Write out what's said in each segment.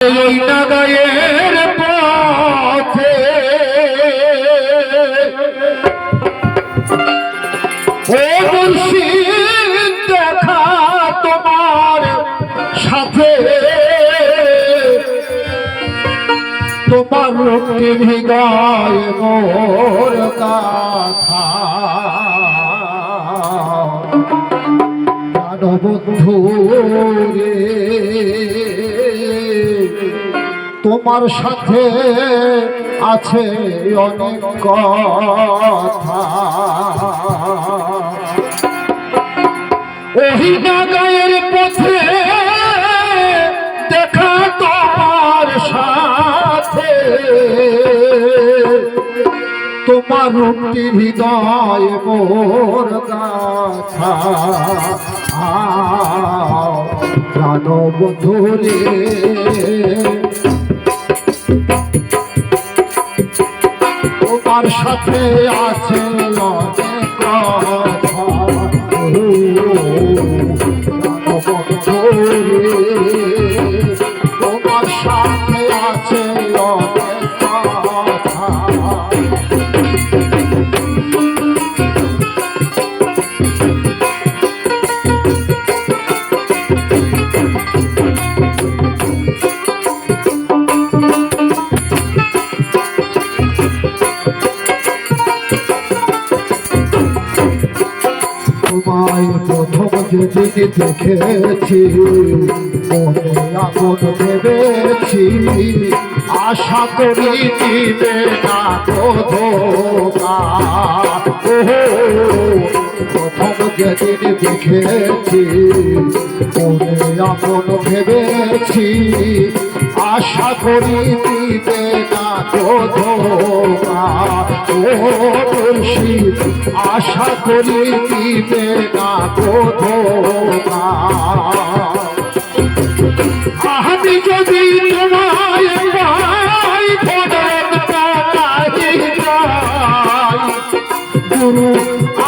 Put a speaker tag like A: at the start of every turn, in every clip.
A: নাগায়ের পথে। ও মুর্শিদ দেখা তোমার সাথে। তোমার লোকটি হৃদয় মোর গাথা। প্রাণবন্ধু তোমার সাথে আছে অনেক কথা। ওই নাগায়ের পথে দেখা তোমার সাথে। তোমার রূপটি হৃদয় মোর গাথা। প্রাণ বন্ধুরে তোমার সাথে আছে অনেক প্রথম যেদিন দেখেছি মনে আগুন ভেবেছি আশা করি দিবে না ওহো, প্রথম যেদিন দেখেছি মনে আগুন ভেবেছি আশা করি দিবে না ও মুর্শিদ আশা করি দিবে না ধোকা আমি যদি তোমায় গুরু,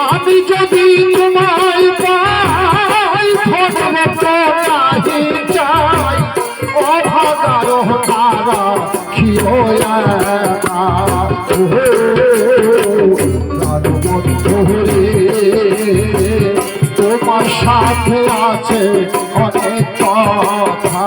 A: আমি যদি তোমায় পাই ফটক পাই যাই অভাগার তারা খিও একা আছে অনেক কথা।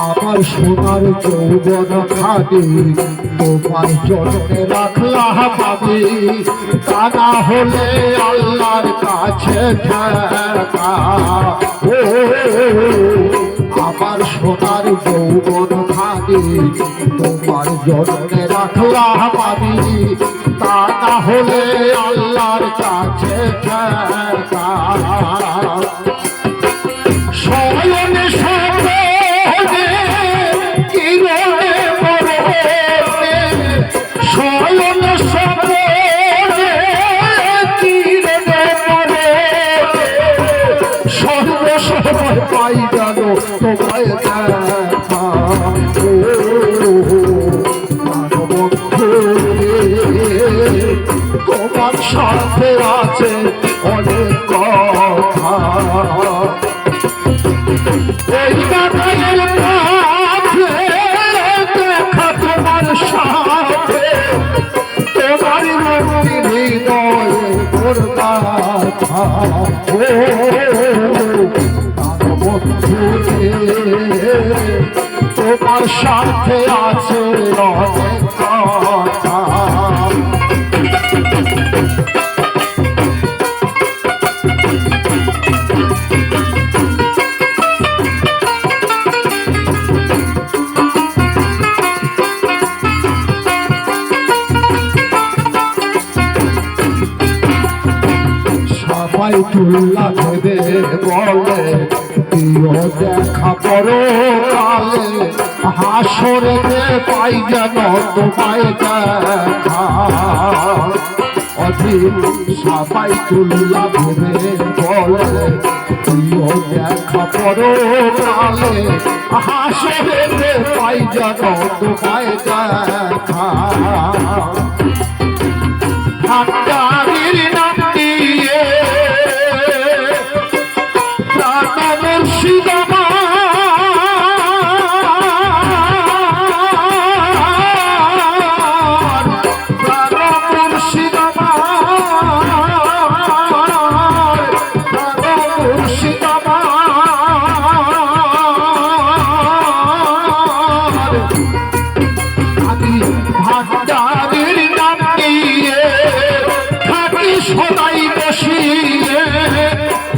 A: আমার সোনার যৌবন খাদি তোমার জন্যে রাখলা পাবি তা না হলে আল্লাহর কাছে ও জন্যে রাখলা পাবি তোমার সাথে আছে অনেক কথা। এই গানের পথে দেখা তোমার সাথে। তোমার হৃদয় তোমার সাথে আছে অনেক সবাই তুল্লা ভেবে বলে প্রিয় দেখা করো কালে হাসরে পাই যেন তোমায় দেখা অধিক সবাই তুল্লা ভেবে বলে প্রিয় দেখা করো কালে হাসরে পাই যেন তোমায় দেখা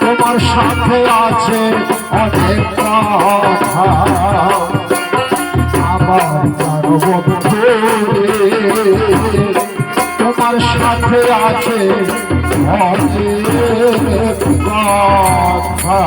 A: তোমার সাথে আছে অনেক কথা। আমার তোমার সাথে আছে অনেক কথা।